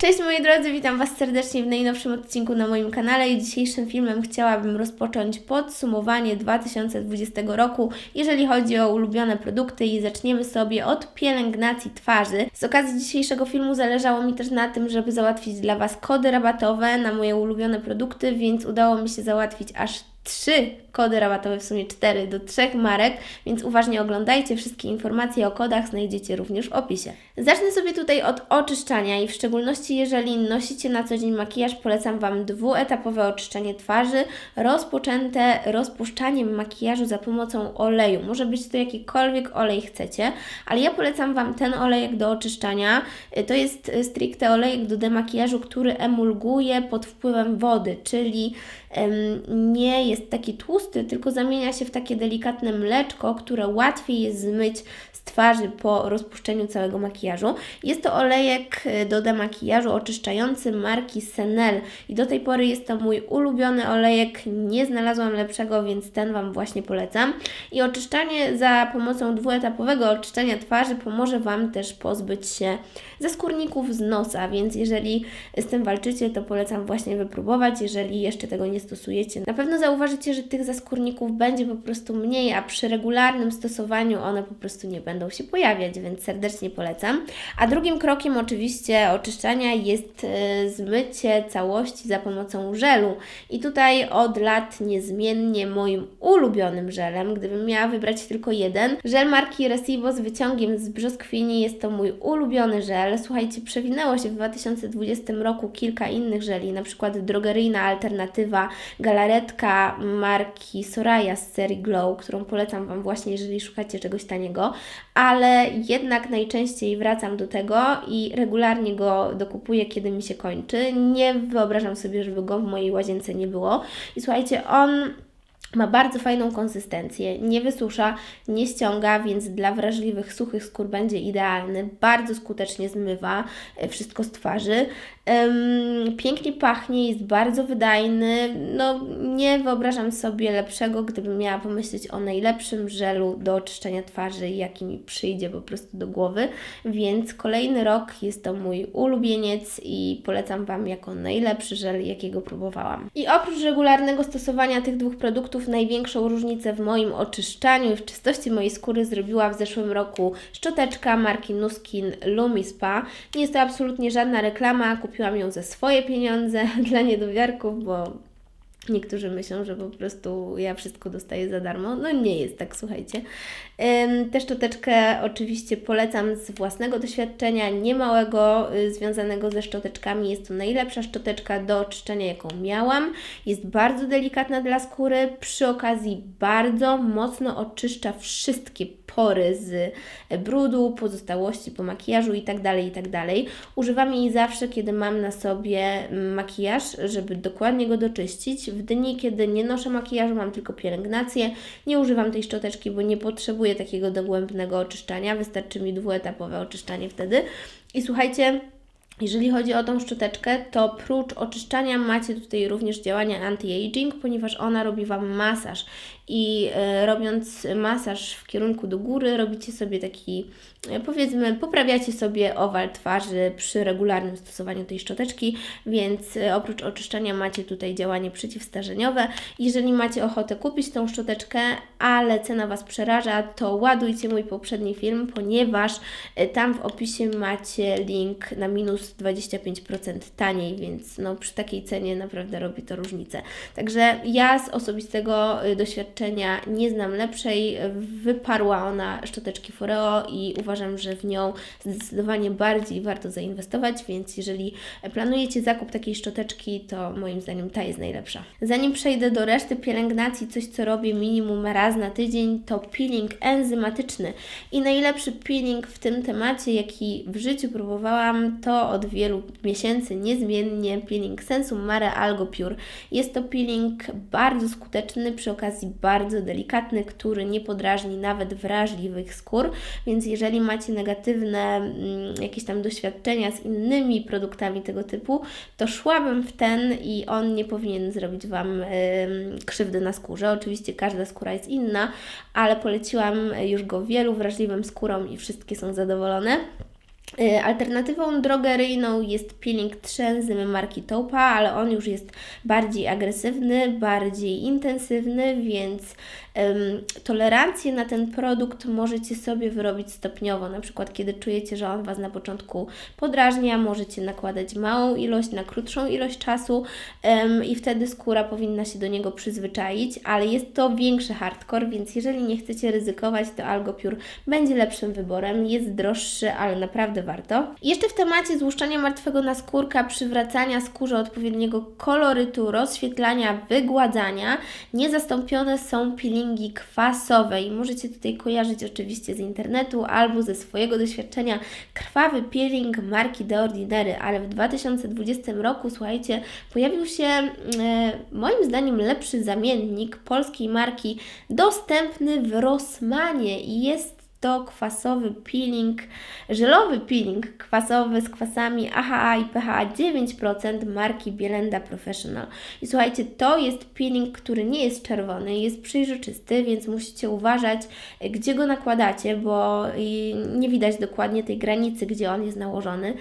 Cześć moi drodzy, witam Was serdecznie w najnowszym odcinku na moim kanale i dzisiejszym filmem chciałabym rozpocząć podsumowanie 2020 roku, jeżeli chodzi o ulubione produkty i zaczniemy sobie od pielęgnacji twarzy. Z okazji dzisiejszego filmu zależało mi też na tym, żeby załatwić dla Was kody rabatowe na moje ulubione produkty, więc udało mi się załatwić aż trzy kody rabatowe, w sumie cztery do trzech marek, więc uważnie oglądajcie. Wszystkie informacje o kodach znajdziecie również w opisie. Zacznę sobie tutaj od oczyszczania i w szczególności jeżeli nosicie na co dzień makijaż, polecam Wam dwuetapowe oczyszczanie twarzy, rozpoczęte rozpuszczaniem makijażu za pomocą oleju. Może być to jakikolwiek olej chcecie, ale ja polecam Wam ten olejek do oczyszczania. To jest stricte olejek do demakijażu, który emulguje pod wpływem wody, czyli nie jest taki tłusty, tylko zamienia się w takie delikatne mleczko, które łatwiej jest zmyć twarzy po rozpuszczeniu całego makijażu. Jest to olejek e, do demakijażu oczyszczający marki Senel i do tej pory jest to mój ulubiony olejek. Nie znalazłam lepszego, więc ten Wam właśnie polecam. I oczyszczanie za pomocą dwuetapowego oczyszczania twarzy pomoże Wam też pozbyć się zaskórników z nosa, więc jeżeli z tym walczycie, to polecam właśnie wypróbować, jeżeli jeszcze tego nie stosujecie. Na pewno zauważycie, że tych zaskórników będzie po prostu mniej, a przy regularnym stosowaniu one po prostu nie będą się pojawiać, więc serdecznie polecam. A drugim krokiem oczywiście oczyszczania jest e, zmycie całości za pomocą żelu. I tutaj od lat niezmiennie moim ulubionym żelem, gdybym miała wybrać tylko jeden, żel marki Resibo z wyciągiem z brzoskwini jest to mój ulubiony żel. Słuchajcie, przewinęło się w 2020 roku kilka innych żeli, na przykład drogeryjna alternatywa galaretka marki Soraya z serii Glow, którą polecam Wam właśnie, jeżeli szukacie czegoś taniego, ale jednak najczęściej wracam do tego i regularnie go dokupuję, kiedy mi się kończy. Nie wyobrażam sobie, żeby go w mojej łazience nie było. I słuchajcie, on ma bardzo fajną konsystencję, nie wysusza, nie ściąga, więc dla wrażliwych, suchych skór będzie idealny. Bardzo skutecznie zmywa e, wszystko z twarzy. Pięknie pachnie, jest bardzo wydajny. No, nie wyobrażam sobie lepszego, gdybym miała pomyśleć o najlepszym żelu do oczyszczania twarzy, jaki mi przyjdzie po prostu do głowy. Więc kolejny rok jest to mój ulubieniec i polecam Wam jako najlepszy żel, jakiego próbowałam. I oprócz regularnego stosowania tych dwóch produktów, największą różnicę w moim oczyszczaniu i w czystości mojej skóry zrobiła w zeszłym roku szczoteczka marki Nuskin Lumispa. Nie jest to absolutnie żadna reklama, kupiłam ją za swoje pieniądze dla niedowiarków, bo Niektórzy myślą, że po prostu ja wszystko dostaję za darmo. No nie jest tak, słuchajcie. Tę szczoteczkę oczywiście polecam z własnego doświadczenia, niemałego, y, związanego ze szczoteczkami. Jest to najlepsza szczoteczka do oczyszczenia, jaką miałam. Jest bardzo delikatna dla skóry, przy okazji bardzo mocno oczyszcza wszystkie pory z brudu, pozostałości po makijażu itd., tak itd. Tak Używam jej zawsze, kiedy mam na sobie makijaż, żeby dokładnie go doczyścić. W dni, kiedy nie noszę makijażu, mam tylko pielęgnację, nie używam tej szczoteczki, bo nie potrzebuję takiego dogłębnego oczyszczania, wystarczy mi dwuetapowe oczyszczanie wtedy. I słuchajcie, jeżeli chodzi o tą szczoteczkę, to prócz oczyszczania macie tutaj również działania anti-aging, ponieważ ona robi Wam masaż i e, robiąc masaż w kierunku do góry, robicie sobie taki, e, powiedzmy, poprawiacie sobie owal twarzy przy regularnym stosowaniu tej szczoteczki, więc e, oprócz oczyszczania macie tutaj działanie przeciwstarzeniowe. Jeżeli macie ochotę kupić tą szczoteczkę, ale cena Was przeraża, to ładujcie mój poprzedni film, ponieważ tam w opisie macie link na minus 25% taniej, więc no przy takiej cenie naprawdę robi to różnicę. Także ja z osobistego doświadczenia doświadczenia nie znam lepszej. Wyparła ona szczoteczki Foreo i uważam, że w nią zdecydowanie bardziej warto zainwestować, więc jeżeli planujecie zakup takiej szczoteczki, to moim zdaniem ta jest najlepsza. Zanim przejdę do reszty pielęgnacji, coś co robię minimum raz na tydzień, to peeling enzymatyczny. I najlepszy peeling w tym temacie, jaki w życiu próbowałam, to od wielu miesięcy niezmiennie peeling Sensum Mare Algo Pure. Jest to peeling bardzo skuteczny, przy okazji bardzo delikatny, który nie podrażni nawet wrażliwych skór, więc jeżeli macie negatywne mm, jakieś tam doświadczenia z innymi produktami tego typu, to szłabym w ten i on nie powinien zrobić Wam krzywdy na skórze. Oczywiście każda skóra jest inna, ale poleciłam już go wielu wrażliwym skórom i wszystkie są zadowolone. Y, Alternatywą drogeryjną jest peeling trzęsy marki Taupa, ale on już jest bardziej agresywny, bardziej intensywny, więc tolerancję na ten produkt możecie sobie wyrobić stopniowo. Na przykład, kiedy czujecie, że on Was na początku podrażnia, możecie nakładać małą ilość na krótszą ilość czasu i wtedy skóra powinna się do niego przyzwyczaić, ale jest to większy hardcore, więc jeżeli nie chcecie ryzykować, to Algopure będzie lepszym wyborem. Jest droższy, ale naprawdę warto. I Jeszcze w temacie złuszczania martwego naskórka, przywracania skórze odpowiedniego kolorytu, rozświetlania, wygładzania, niezastąpione są peelingi kwasowe. I możecie tutaj kojarzyć oczywiście z internetu albo ze swojego doświadczenia krwawy peeling marki The Ordinary, ale w 2020 roku, słuchajcie, pojawił się e, moim zdaniem lepszy zamiennik polskiej marki dostępny w Rossmanie i jest to kwasowy peeling, żelowy peeling kwasowy z kwasami AHA i pH 9% marki Bielenda Professional. I słuchajcie, to jest peeling, który nie jest czerwony, jest przejrzysty, więc musicie uważać, gdzie go nakładacie, bo nie widać dokładnie tej granicy, gdzie on jest nałożony,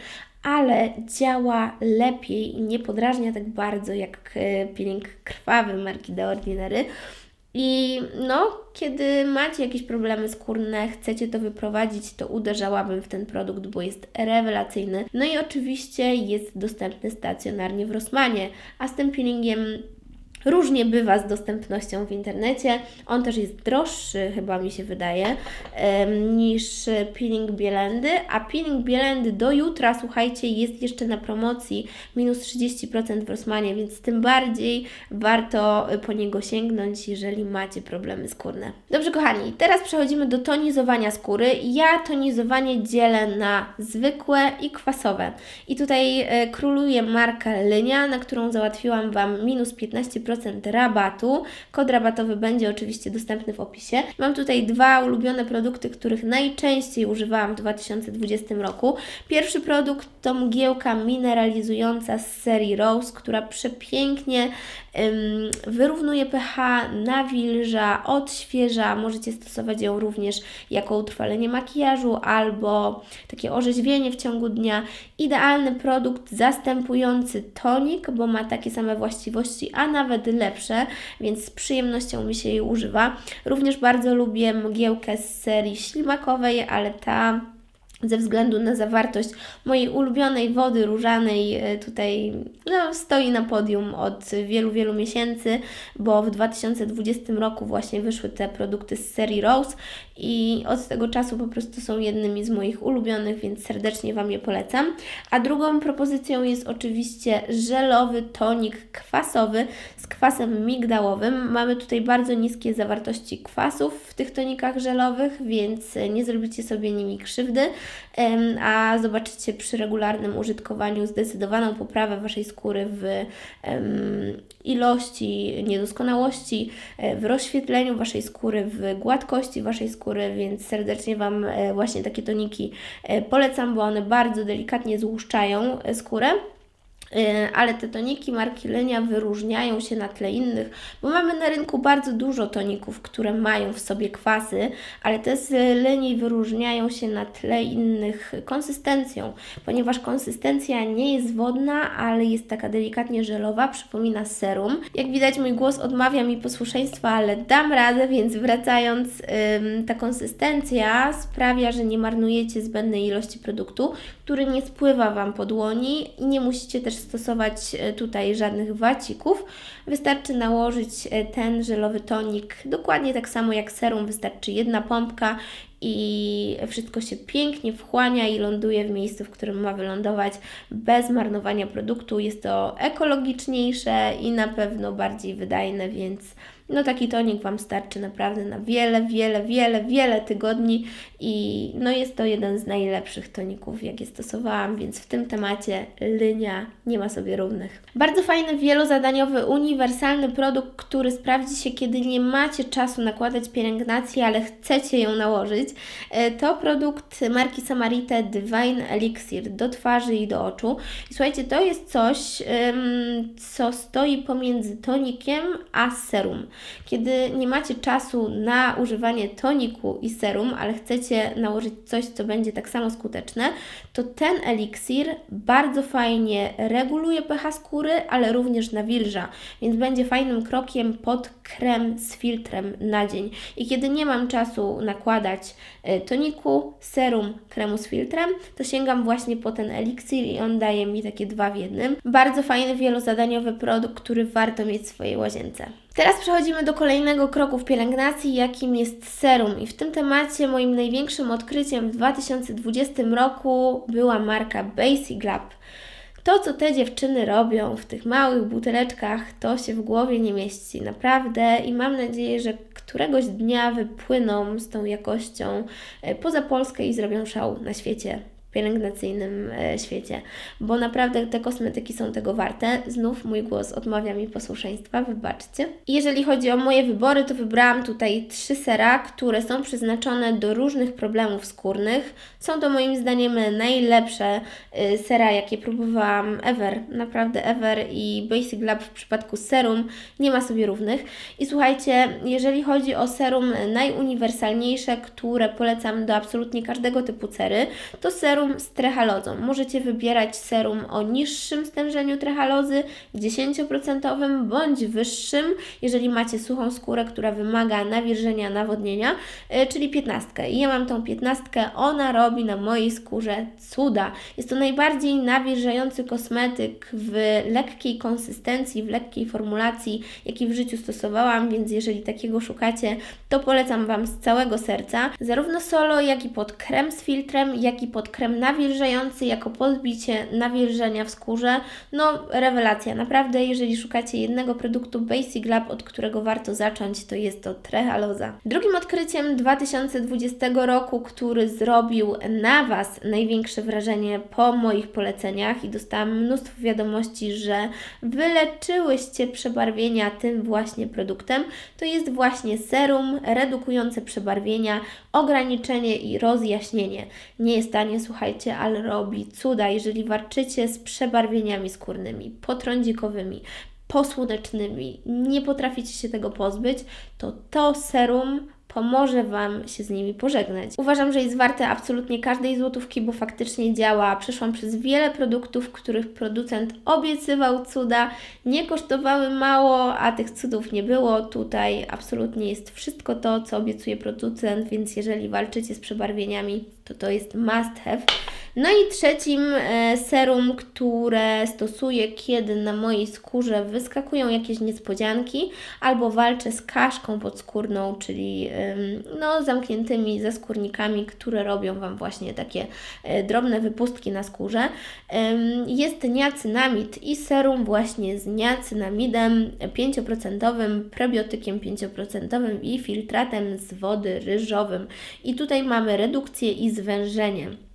ale działa lepiej i nie podrażnia tak bardzo jak e, peeling krwawy marki The Ordinary. I no, kiedy macie jakieś problemy skórne, chcecie to wyprowadzić, to uderzałabym w ten produkt, bo jest rewelacyjny. No i oczywiście jest dostępny stacjonarnie w Rossmanie, a z tym peelingiem Różnie bywa z dostępnością w internecie. On też jest droższy, chyba mi się wydaje, niż peeling Bielendy. A peeling Bielendy do jutra, słuchajcie, jest jeszcze na promocji minus 30% w Rossmanie, więc tym bardziej warto po niego sięgnąć, jeżeli macie problemy skórne. Dobrze, kochani, teraz przechodzimy do tonizowania skóry. Ja tonizowanie dzielę na zwykłe i kwasowe. I tutaj e, króluje marka Lynia, na którą załatwiłam Wam minus 15% rabatu. Kod rabatowy będzie oczywiście dostępny w opisie. Mam tutaj dwa ulubione produkty, których najczęściej używałam w 2020 roku. Pierwszy produkt to mgiełka mineralizująca z serii Rose, która przepięknie wyrównuje pH, nawilża, odświeża. Możecie stosować ją również jako utrwalenie makijażu albo takie orzeźwienie w ciągu dnia. Idealny produkt zastępujący tonik, bo ma takie same właściwości, a nawet lepsze, więc z przyjemnością mi się jej używa. Również bardzo lubię mgiełkę z serii ślimakowej, ale ta ze względu na zawartość mojej ulubionej wody różanej e, tutaj no, stoi na podium od wielu, wielu miesięcy, bo w 2020 roku właśnie wyszły te produkty z serii Rose i od tego czasu po prostu są jednymi z moich ulubionych, więc serdecznie Wam je polecam. A drugą propozycją jest oczywiście żelowy tonik kwasowy z kwasem migdałowym. Mamy tutaj bardzo niskie zawartości kwasów w tych tonikach żelowych, więc nie zrobicie sobie nimi krzywdy a zobaczycie przy regularnym użytkowaniu zdecydowaną poprawę Waszej skóry w ilości niedoskonałości, e, w rozświetleniu Waszej skóry, w gładkości Waszej skóry, więc serdecznie Wam e, właśnie takie toniki e, polecam, bo one bardzo delikatnie złuszczają skórę. Y, ale te toniki marki Lenia wyróżniają się na tle innych, bo mamy na rynku bardzo dużo toników, które mają w sobie kwasy, ale te z Leni wyróżniają się na tle innych konsystencją, ponieważ konsystencja nie jest wodna, ale jest taka delikatnie żelowa, przypomina serum. Jak widać mój głos odmawia mi posłuszeństwa, ale dam radę, więc wracając, ta konsystencja sprawia, że nie marnujecie zbędnej ilości produktu, który nie spływa Wam po dłoni i nie musicie też stosować e, tutaj żadnych wacików. Wystarczy nałożyć e, ten żelowy tonik dokładnie tak samo jak serum, wystarczy jedna pompka i wszystko się pięknie wchłania i ląduje w miejscu, w którym ma wylądować bez marnowania produktu. Jest to ekologiczniejsze i na pewno bardziej wydajne, więc no taki tonik Wam starczy naprawdę na wiele, wiele, wiele, wiele tygodni i no jest to jeden z najlepszych toników, jakie stosowałam, więc w tym temacie Lynia nie ma sobie równych. Bardzo fajny, wielozadaniowy, uniwersalny produkt, który sprawdzi się, kiedy nie macie czasu nakładać pielęgnacji, ale chcecie ją nałożyć. E, to produkt marki Samarite Divine Elixir do twarzy i do oczu. I słuchajcie, to jest coś, co stoi pomiędzy tonikiem a serum. Kiedy nie macie czasu na używanie toniku i serum, ale chcecie nałożyć coś, co będzie tak samo skuteczne, to ten eliksir bardzo fajnie reguluje pH skóry, ale również nawilża, więc będzie fajnym krokiem pod krem z filtrem na dzień. I kiedy nie mam czasu nakładać e, toniku, serum, kremu z filtrem, to sięgam właśnie po ten eliksir i on daje mi takie dwa w jednym. Bardzo fajny, wielozadaniowy produkt, który warto mieć w swojej łazience. Teraz przechodzimy do kolejnego kroku w pielęgnacji, jakim jest serum. I w tym temacie moim największym odkryciem w 2020 roku była marka Basic Lab. To, co te dziewczyny robią w tych małych buteleczkach, to się w głowie nie mieści, naprawdę. I mam nadzieję, że któregoś dnia wypłyną z tą jakością e, poza Polskę i zrobią szał na świecie pielęgnacyjnym e, świecie, bo naprawdę te kosmetyki są tego warte. Znów mój głos odmawia mi posłuszeństwa, wybaczcie. Jeżeli chodzi o moje wybory, to wybrałam tutaj trzy sera, które są przeznaczone do różnych problemów skórnych. Są to moim zdaniem najlepsze y, sera, jakie próbowałam ever, naprawdę ever i Basic Lab w przypadku serum nie ma sobie równych. I słuchajcie, jeżeli chodzi o serum najuniwersalniejsze, które polecam do absolutnie każdego typu cery, to serum serum z trehalozą. Możecie wybierać serum o niższym stężeniu trehalozy, 10% bądź wyższym, jeżeli macie suchą skórę, która wymaga nawilżenia, nawodnienia, e, czyli 15. I ja mam tą 15, ona robi na mojej skórze cuda. Jest to najbardziej nawilżający kosmetyk w lekkiej konsystencji, w lekkiej formulacji, jaki w życiu stosowałam, więc jeżeli takiego szukacie, to polecam Wam z całego serca. Zarówno solo, jak i pod krem z filtrem, jak i pod krem krem nawilżający jako podbicie nawilżenia w skórze. No, rewelacja. Naprawdę, jeżeli szukacie jednego produktu Basic Lab, od którego warto zacząć, to jest to Trehaloza. Drugim odkryciem 2020 roku, który zrobił na Was największe wrażenie po moich poleceniach i dostałam mnóstwo wiadomości, że wyleczyłyście przebarwienia tym właśnie produktem, to jest właśnie serum redukujące przebarwienia, ograniczenie i rozjaśnienie. Nie jest tanie, słuchajcie, ale robi cuda. Jeżeli warczycie z przebarwieniami skórnymi, potrądzikowymi, posłonecznymi, nie potraficie się tego pozbyć, to to serum pomoże Wam się z nimi pożegnać. Uważam, że jest warte absolutnie każdej złotówki, bo faktycznie działa. Przeszłam przez wiele produktów, których producent obiecywał cuda, nie kosztowały mało, a tych cudów nie było. Tutaj absolutnie jest wszystko to, co obiecuje producent, więc jeżeli walczycie z przebarwieniami, to to jest must have. No i trzecim e, serum, które stosuję, kiedy na mojej skórze wyskakują jakieś niespodzianki albo walczę z kaszką podskórną, czyli no, zamkniętymi zaskórnikami, które robią Wam właśnie takie e, drobne wypustki na skórze. Jest niacynamid i serum właśnie z niacynamidem 5%, prebiotykiem 5% i filtratem z wody ryżowym. I tutaj mamy redukcję i zwężenie.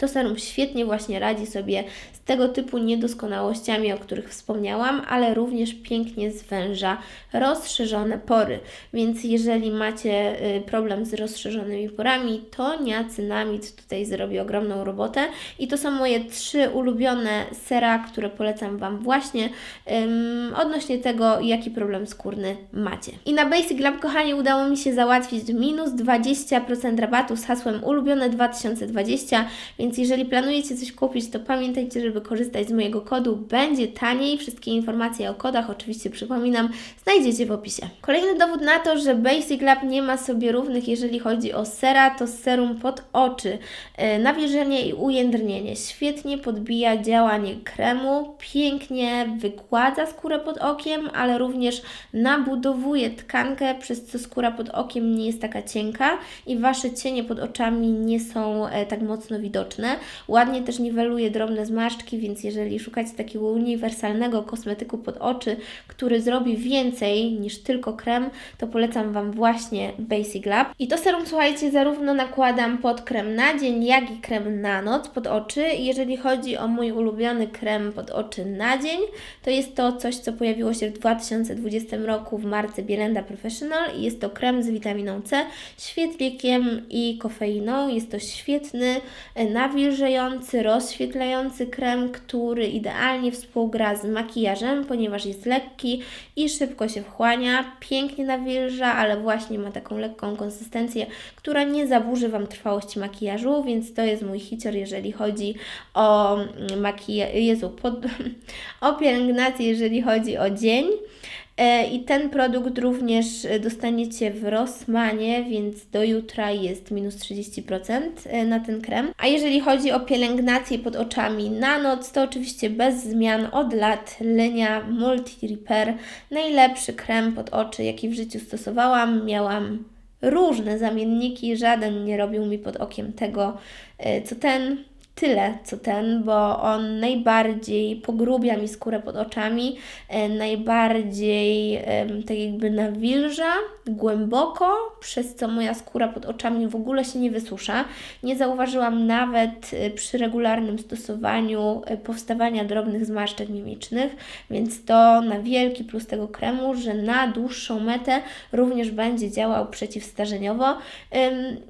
To serum świetnie właśnie radzi sobie z tego typu niedoskonałościami, o których wspomniałam, ale również pięknie zwęża rozszerzone pory. Więc jeżeli macie y, problem z rozszerzonymi porami, to niacynamid tutaj zrobi ogromną robotę. I to są moje trzy ulubione sera, które polecam Wam właśnie um, odnośnie tego, jaki problem skórny macie. I na Basic Lab, kochani, udało mi się załatwić minus 20% rabatu z hasłem ulubione 2020, więc więc jeżeli planujecie coś kupić, to pamiętajcie, żeby korzystać z mojego kodu. Będzie taniej. Wszystkie informacje o kodach, oczywiście przypominam, znajdziecie w opisie. Kolejny dowód na to, że Basic Lab nie ma sobie równych, jeżeli chodzi o sera, to serum pod oczy. E, nawilżenie i ujędrnienie. Świetnie podbija działanie kremu, pięknie wykładza skórę pod okiem, ale również nabudowuje tkankę, przez co skóra pod okiem nie jest taka cienka i Wasze cienie pod oczami nie są e, tak mocno widoczne. Ładnie też niweluje drobne zmarszczki, więc jeżeli szukacie takiego uniwersalnego kosmetyku pod oczy, który zrobi więcej niż tylko krem, to polecam Wam właśnie Basic Lab. I to serum, słuchajcie, zarówno nakładam pod krem na dzień, jak i krem na noc pod oczy. Jeżeli chodzi o mój ulubiony krem pod oczy na dzień, to jest to coś, co pojawiło się w 2020 roku w marce Bielenda Professional i jest to krem z witaminą C, świetlikiem i kofeiną. Jest to świetny, na nawilżający, rozświetlający krem, który idealnie współgra z makijażem, ponieważ jest lekki i szybko się wchłania, pięknie nawilża, ale właśnie ma taką lekką konsystencję, która nie zaburzy Wam trwałości makijażu, więc to jest mój hicior, jeżeli chodzi o makijaż, Jezu, pod... o pielęgnację, jeżeli chodzi o dzień. E, I ten produkt również dostaniecie w Rossmanie, więc do jutra jest minus 30% e, na ten krem. A jeżeli chodzi o pielęgnację pod oczami na noc, to oczywiście bez zmian od lat Lenia Multi Repair. Najlepszy krem pod oczy, jaki w życiu stosowałam. Miałam różne zamienniki, żaden nie robił mi pod okiem tego, e, co ten tyle co ten, bo on najbardziej pogrubia mi skórę pod oczami, e, najbardziej e, tak jakby nawilża głęboko, przez co moja skóra pod oczami w ogóle się nie wysusza. Nie zauważyłam nawet e, przy regularnym stosowaniu powstawania drobnych zmarszczek mimicznych, więc to na wielki plus tego kremu, że na dłuższą metę również będzie działał przeciwstarzeniowo.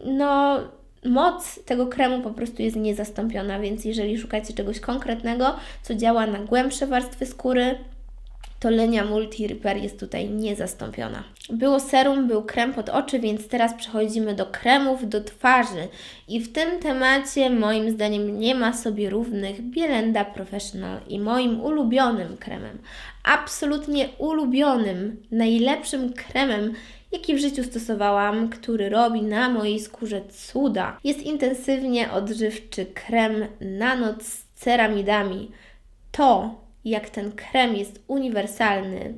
No, moc tego kremu po prostu jest niezastąpiona, więc jeżeli szukacie czegoś konkretnego, co działa na głębsze warstwy skóry, to Lenia Multi Repair jest tutaj niezastąpiona. Było serum, był krem pod oczy, więc teraz przechodzimy do kremów do twarzy. I w tym temacie moim zdaniem nie ma sobie równych Bielenda Professional i moim ulubionym kremem, absolutnie ulubionym, najlepszym kremem, jaki w życiu stosowałam, który robi na mojej skórze cuda. Jest intensywnie odżywczy krem na noc z ceramidami. To, jak ten krem jest uniwersalny,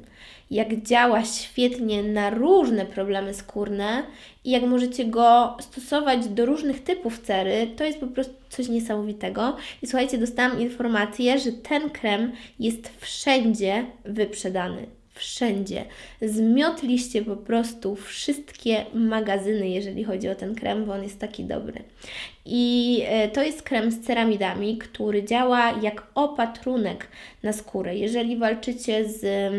jak działa świetnie na różne problemy skórne i jak możecie go stosować do różnych typów cery, to jest po prostu coś niesamowitego. I słuchajcie, dostałam informację, że ten krem jest wszędzie wyprzedany wszędzie. Zmiotliście po prostu wszystkie magazyny, jeżeli chodzi o ten krem, bo on jest taki dobry. I e, to jest krem z ceramidami, który działa jak opatrunek na skórę. Jeżeli walczycie z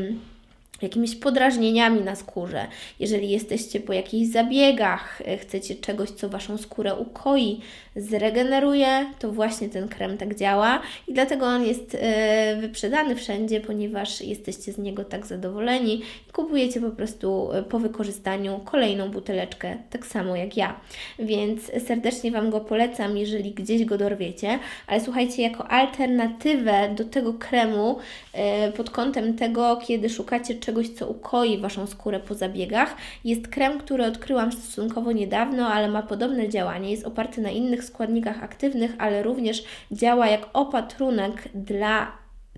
jakimiś podrażnieniami na skórze, jeżeli jesteście po jakichś zabiegach, e, chcecie czegoś, co Waszą skórę ukoi, zregeneruje, to właśnie ten krem tak działa i dlatego on jest e, wyprzedany wszędzie, ponieważ jesteście z niego tak zadowoleni. I kupujecie po prostu e, po wykorzystaniu kolejną buteleczkę, tak samo jak ja. Więc serdecznie Wam go polecam, jeżeli gdzieś go dorwiecie, ale słuchajcie, jako alternatywę do tego kremu pod kątem tego, kiedy szukacie czegoś, czegoś, co ukoi Waszą skórę po zabiegach. Jest krem, który odkryłam stosunkowo niedawno, ale ma podobne działanie. Jest oparty na innych składnikach aktywnych, ale również działa jak opatrunek dla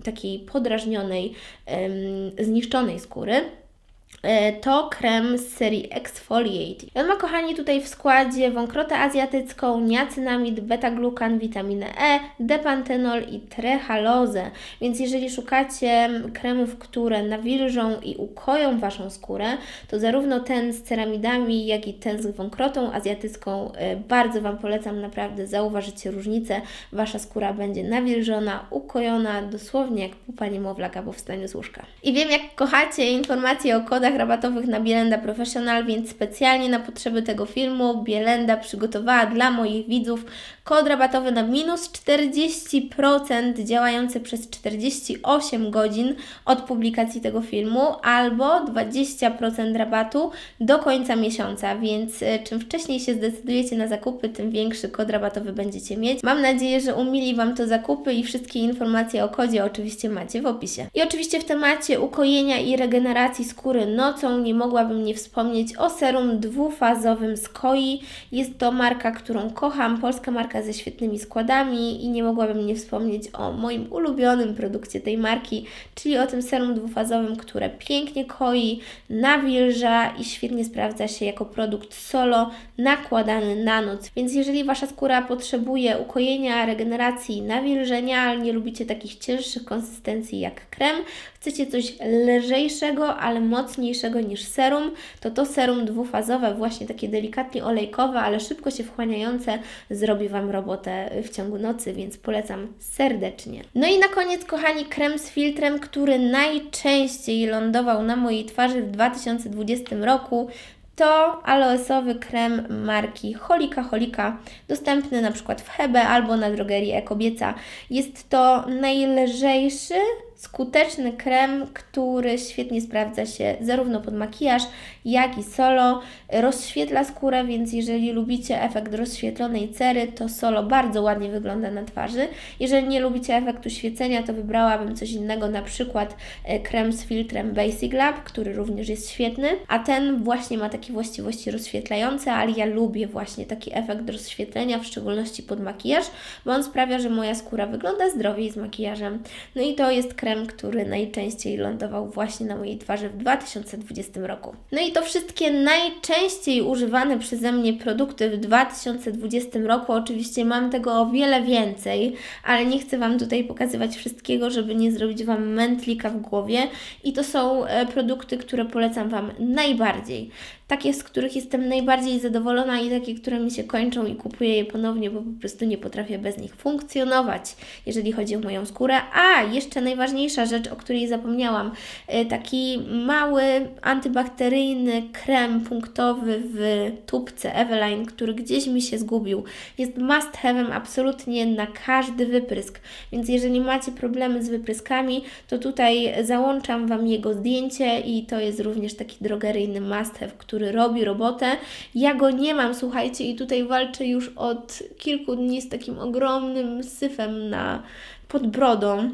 takiej podrażnionej, zniszczonej skóry. E, to krem z serii Exfoliate. I on ma, kochani, tutaj w składzie wąkrotę azjatycką, niacynamid, beta-glukan, witaminę E, depantenol i trehalozę. Więc jeżeli szukacie kremów, które nawilżą i ukoją Waszą skórę, to zarówno ten z ceramidami, jak i ten z wąkrotą azjatycką e, bardzo Wam polecam, naprawdę zauważycie różnicę. Wasza skóra będzie nawilżona, ukojona, dosłownie jak pupa niemowlaka po wstaniu z łóżka. I wiem, jak kochacie informacje o kodach rabatowych na Bielenda Professional, więc specjalnie na potrzeby tego filmu Bielenda przygotowała dla moich widzów kod rabatowy na minus 40% działający przez 48 godzin od publikacji tego filmu albo 20% rabatu do końca miesiąca, więc e, czym wcześniej się zdecydujecie na zakupy, tym większy kod rabatowy będziecie mieć. Mam nadzieję, że umili Wam to zakupy i wszystkie informacje o kodzie oczywiście macie w opisie. I oczywiście w temacie ukojenia i regeneracji skóry nocą nie mogłabym nie wspomnieć o serum dwufazowym z Koi. Jest to marka, którą kocham, polska marka ze świetnymi składami i nie mogłabym nie wspomnieć o moim ulubionym produkcie tej marki, czyli o tym serum dwufazowym, które pięknie koi, nawilża i świetnie sprawdza się jako produkt solo nakładany na noc. Więc jeżeli Wasza skóra potrzebuje ukojenia, regeneracji, nawilżenia, ale nie lubicie takich cięższych konsystencji jak krem, chcecie coś lżejszego, ale mocniejszego niż serum, to to serum dwufazowe, właśnie takie delikatnie olejkowe, ale szybko się wchłaniające, zrobi Wam robotę w ciągu nocy, więc polecam serdecznie. No i na koniec, kochani, krem z filtrem, który najczęściej lądował na mojej twarzy w 2020 roku to aloesowy krem marki Holika Holika, dostępny na przykład w Hebe albo na drogerii Ekobieca. Jest to najlżejszy, skuteczny krem, który świetnie sprawdza się zarówno pod makijaż, jak i solo. Rozświetla skórę, więc jeżeli lubicie efekt rozświetlonej cery, to solo bardzo ładnie wygląda na twarzy. Jeżeli nie lubicie efektu świecenia, to wybrałabym coś innego, na przykład e, krem z filtrem Basic Lab, który również jest świetny, a ten właśnie ma takie właściwości rozświetlające, ale ja lubię właśnie taki efekt rozświetlenia, w szczególności pod makijaż, bo on sprawia, że moja skóra wygląda zdrowiej z makijażem. No i to jest krem, który najczęściej lądował właśnie na mojej twarzy w 2020 roku. No i to wszystkie najczęściej używane przeze mnie produkty w 2020 roku. Oczywiście mam tego o wiele więcej, ale nie chcę Wam tutaj pokazywać wszystkiego, żeby nie zrobić Wam mętlika w głowie. I to są e, produkty, które polecam Wam najbardziej. Takie, z których jestem najbardziej zadowolona i takie, które mi się kończą i kupuję je ponownie, bo po prostu nie potrafię bez nich funkcjonować, jeżeli chodzi o moją skórę. A, jeszcze najważniejsza rzecz, o której zapomniałam. E, Taki mały antybakteryjny krem punktowy w tubce Eveline, który gdzieś mi się zgubił. Jest must have'em absolutnie na każdy wyprysk. Więc jeżeli macie problemy z wypryskami, to tutaj załączam Wam jego zdjęcie i to jest również taki drogeryjny must have, który robi robotę. Ja go nie mam, słuchajcie, i tutaj walczę już od kilku dni z takim ogromnym syfem na pod brodą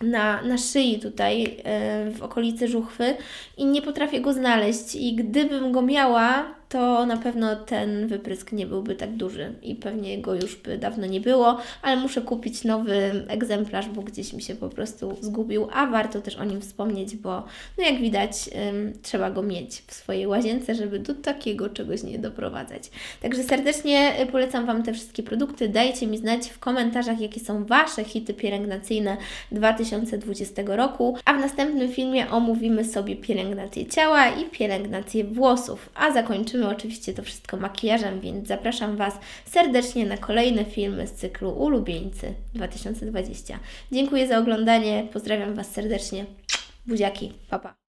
na, na szyi tutaj e, w okolicy żuchwy i nie potrafię go znaleźć. I gdybym go miała, to na pewno ten wyprysk nie byłby tak duży i pewnie go już by dawno nie było, ale muszę kupić nowy egzemplarz, bo gdzieś mi się po prostu zgubił, a warto też o nim wspomnieć, bo no jak widać ym, trzeba go mieć w swojej łazience, żeby do takiego czegoś nie doprowadzać. Także serdecznie y, polecam Wam te wszystkie produkty. Dajcie mi znać w komentarzach, jakie są Wasze hity pielęgnacyjne 2020 roku, a w następnym filmie omówimy sobie pielęgnację ciała i pielęgnację włosów, a zakończymy oczywiście to wszystko makijażem, więc zapraszam Was serdecznie na kolejne filmy z cyklu Ulubieńcy 2020. Dziękuję za oglądanie, pozdrawiam Was serdecznie. Buziaki, papa. Pa.